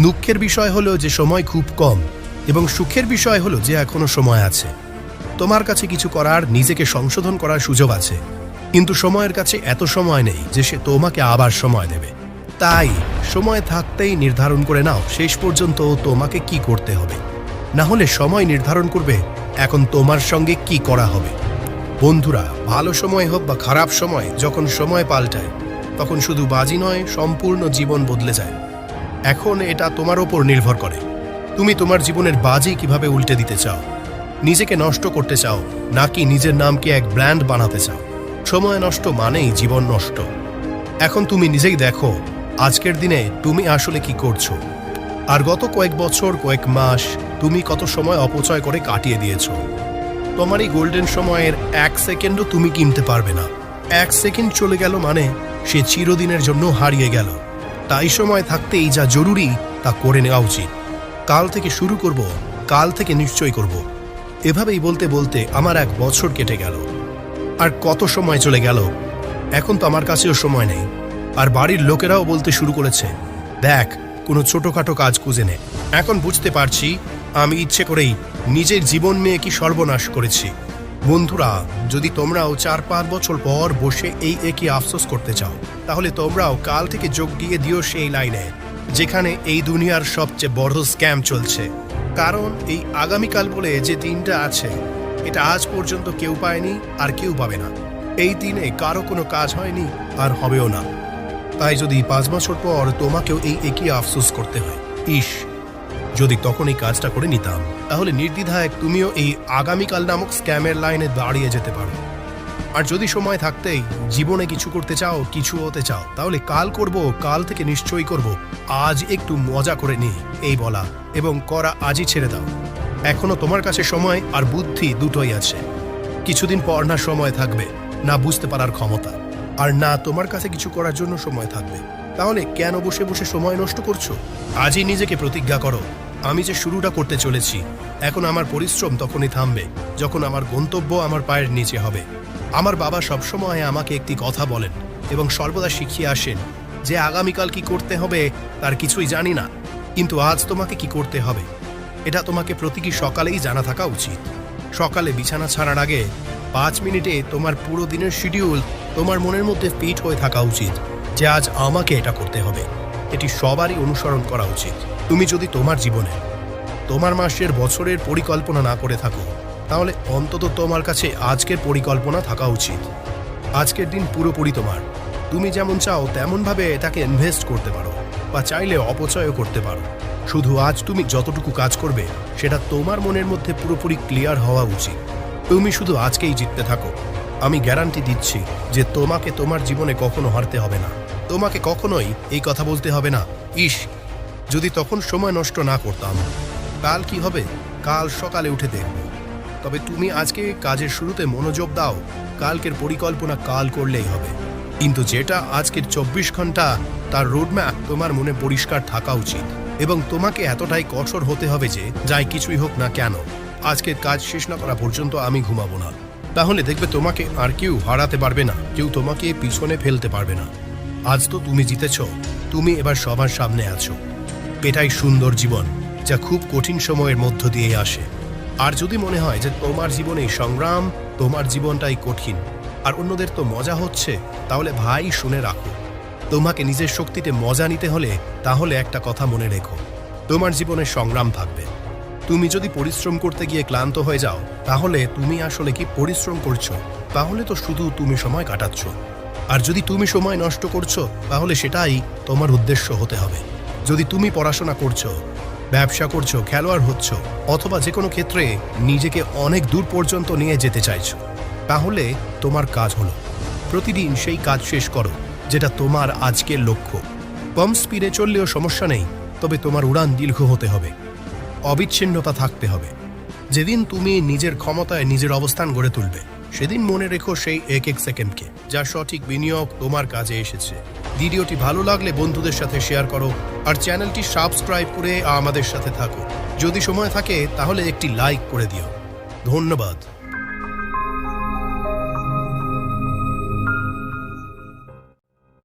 দুঃখের বিষয় হলো যে সময় খুব কম এবং সুখের বিষয় হলো যে এখনও সময় আছে। তোমার কাছে কিছু করার, নিজেকে সংশোধন করার সুযোগ আছে। কিন্তু সময়ের কাছে এত সময় নেই যে সে তোমাকে আবার সময় দেবে। তাই সময় থাকতেই নির্ধারণ করে নাও শেষ পর্যন্ত তোমাকে কি করতে হবে। না হলে সময় নির্ধারণ করবে, এখন তোমার সঙ্গে কি করা হবে। বন্ধুরা, ভালো সময় হোক বা খারাপ সময়, যখন সময় পাল্টায়, তখন শুধু বাজি নয়, সম্পূর্ণ জীবন বদলে যায়। এখন এটা তোমার ওপর নির্ভর করে। তুমি তোমার জীবনের বাজি কীভাবে উল্টে দিতে চাও? নিজেকে নষ্ট করতে চাও, নাকি নিজের নামকে এক ব্র্যান্ড বানাতে চাও? সময় নষ্ট মানেই জীবন নষ্ট। এখন তুমি নিজেই দেখো, আজকের দিনে তুমি আসলে কি করছ। আর গত কয়েক বছর, কয়েক মাস, তুমি কত সময় অপচয় করে কাটিয়ে দিয়েছ। তোমার এই গোল্ডেন সময়ের এক সেকেন্ডও তুমি কিনতে পারবে না। এক সেকেন্ড চলে গেল মানে সে চিরদিনের জন্য হারিয়ে গেল। তাই সময় থাকতেই যা জরুরি তা করে নেওয়া উচিত। কাল থেকে শুরু করব, কাল থেকে নিশ্চয় করব। এভাবেই বলতে বলতে আমার এক বছর কেটে গেল। আর কত সময় চলে গেল, এখন তো আমার কাছেও সময় নেই। আর বাড়ির লোকেরাও বলতে শুরু করেছে, দেখ, কোনো ছোটখাটো কাজ খুঁজে নে। এখন বুঝতে পারছি, আমি ইচ্ছে করেই নিজের জীবন নিয়ে কি সর্বনাশ করেছি। বন্ধুরা, যদি তোমরাও চার পাঁচ বছর পর বসে এই একই আফসোস করতে চাও, তাহলে তোমরাও কাল থেকে যোগ দিয়ে দিও সেই লাইনে, যেখানে এই দুনিয়ার সবচেয়ে বড় স্ক্যাম চলছে। কারণ এই আগামীকাল বলে যে দিনটা আছে, এটা আজ পর্যন্ত কেউ পায়নি আর কেউ পাবে না। এই দিনে কারও কোনো কাজ হয়নি আর হবেও না। তাই যদি পাঁচ বছর পর তোমাকেও এই একই আফসোস করতে হয়, ইস! যদি তখন এই কাজটা করে নিতাম, তাহলে নির্দ্বিধায় তুমিও এই আগামীকাল নামক স্ক্যামের লাইনে দাঁড়িয়ে যেতে পারো। আর যদি সময় থাকতেই জীবনে কিছু করতে চাও, কিছু হতে চাও, তাহলে কাল করব, কাল থেকে নিশ্চয়ই করব। আজ একটু মজা করে নিই, এই বলা, এবং করা আজই ছেড়ে দাও। এখনও তোমার কাছে সময় আর বুদ্ধি দুটোই আছে। কিছুদিন পর না সময় থাকবে, না বুঝতে পারার ক্ষমতা, আর না তোমার কাছে কিছু করার জন্য সময় থাকবে। তাহলে কেন বসে বসে সময় নষ্ট করছ? আজই নিজেকে প্রতিজ্ঞা করো। আমি যে শুরুটা করতে চলেছি, এখন আমার পরিশ্রম তখনই থামবে, যখন আমার গন্তব্য আমার পায়ের নিচে হবে। আমার বাবা সবসময় আমাকে একটি কথা বলেন এবং সর্বদা শিখিয়ে আসেন যে আগামীকাল কি করতে হবে তার কিছুই জানি না, কিন্তু আজ তোমাকে কি করতে হবে? এটা তোমাকে প্রতিটি সকালেই জানা থাকা উচিত। সকালে বিছানা ছাড়ার আগে পাঁচ মিনিটে তোমার পুরো দিনের শিডিউল তোমার মনের মধ্যে ফিট হয়ে থাকা উচিত যে আজ আমাকে এটা করতে হবে। এটি সবারই অনুসরণ করা উচিত। তুমি যদি তোমার জীবনে, তোমার মাসের বছরের পরিকল্পনা না করে থাকো, তাহলে অন্তত তোমার কাছে আজকের পরিকল্পনা থাকা উচিত। আজকের দিন পুরোপুরি তোমার। তুমি যেমন চাও, তেমনভাবে এটাকে ইনভেস্ট করতে পারো, বা চাইলে অপচয়ও করতে পারো। শুধু আজ তুমি যতটুকু কাজ করবে, সেটা তোমার মনের মধ্যে পুরোপুরি ক্লিয়ার হওয়া উচিত। তুমি শুধু আজকেই জিততে থাকো। আমি গ্যারান্টি দিচ্ছি যে তোমাকে তোমার জীবনে কখনো হারতে হবে না। তোমাকে কখনোই এই কথা বলতে হবে না, ইস যদি তখন সময় নষ্ট না করতাম, কাল কি হবে? কাল সকালে উঠে দেখব। তবে তুমি আজকে কাজের শুরুতে মনোযোগ দাও, কালকের পরিকল্পনা কাল করলেই হবে। কিন্তু যেটা আজকের চব্বিশ ঘণ্টা, তার রোডম্যাপ তোমার মনে পরিষ্কার থাকা উচিত। এবং তোমাকে এতটাই কঠোর হতে হবে যে, যাই কিছুই হোক না কেন, আজকের কাজ শেষ না করা পর্যন্ত আমি ঘুমাবো না। তাহলে দেখবে তোমাকে আর কেউ হারাতে পারবে না, কেউ তোমাকে পিছনে ফেলতে পারবে না। আজ তো তুমি জিতেছ, তুমি এবার সবার সামনে আছো। এটাই সুন্দর জীবন, যা খুব কঠিন সময়ের মধ্য দিয়ে আসে। আর যদি মনে হয় যে তোমার জীবনে সংগ্রাম, তোমার জীবনটাই কঠিন, আর অন্যদের তো মজা হচ্ছে, তাহলে ভাই শুনে রাখো। তোমাকে নিজের শক্তিতে মজা নিতে হলে তাহলে একটা কথা মনে রেখো, তোমার জীবনে সংগ্রাম থাকবে। তুমি যদি পরিশ্রম করতে গিয়ে ক্লান্ত হয়ে যাও, তাহলে তুমি আসলে কি পরিশ্রম করছ? তাহলে তো শুধু তুমি সময় কাটাচ্ছ। আর যদি তুমি সময় নষ্ট করছ, তাহলে সেটাই তোমার উদ্দেশ্য হতে হবে। যদি তুমি পড়াশোনা করছ, ব্যবসা করছ, খেলোয়াড় হচ্ছ, অথবা যে কোনো ক্ষেত্রে নিজেকে অনেক দূর পর্যন্ত নিয়ে যেতে চাইছো, তাহলে তোমার কাজ হলো। প্রতিদিন সেই কাজ শেষ করো, যেটা তোমার আজকের লক্ষ্য। কম স্পিডে চললেও সমস্যা নেই, তবে তোমার উড়ান দীর্ঘ হতে হবে। অবিচ্ছিন্নতা থাকতে হবে। যেদিন তুমি নিজের ক্ষমতায় নিজের অবস্থান গড়ে তুলবে। সেদিন মনে রেখো সেই এক এক সেকেন্ডকে যা সঠিক বিনিয়োগ তোমার কাজে এসেছে। ভিডিওটি ভালো লাগলে বন্ধুদের সাথে শেয়ার করো, আর চ্যানেলটি সাবস্ক্রাইব করে আমাদের সাথে থাকো। যদি সময় থাকে, তাহলে একটি লাইক করে দিও। ধন্যবাদ।